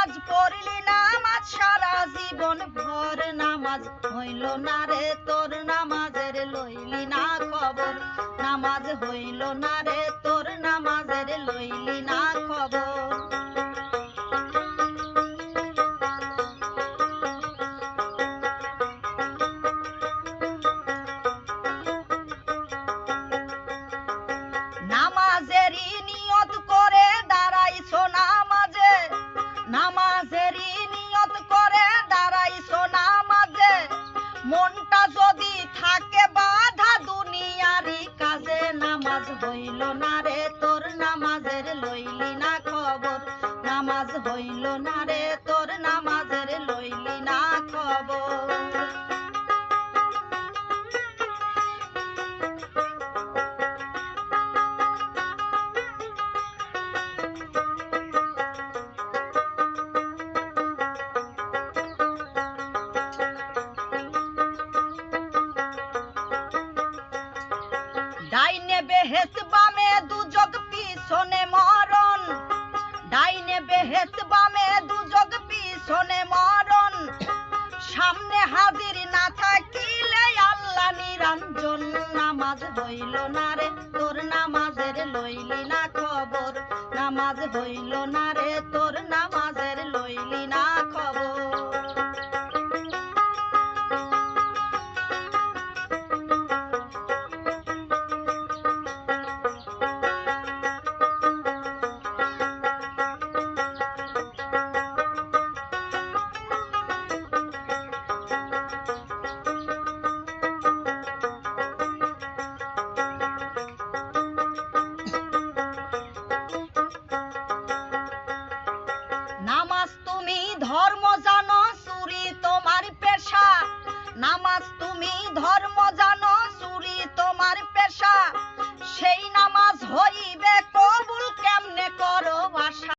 নামাজ পড়লি, নামাজ সারা জীবন ভর নামাজ। হইল না রে তোর নামাজের, লইলি না খবর। নামাজ হইল না রে তোর নামাজের, লইলি না খবর। নামাজেরই নামাজ বেহেস বামে পিছনে মরণ। ডাইনে বেহেস বামে পিছনে মরণ। সামনে হাজির না থাকিলে আল্লাহ নিরঞ্জন। নামাজ হইল না রে তোর নামাজের লইলি না খবর। নামাজ হইল না রে তোর নামাজের হইবে কবুল কেমনে করো?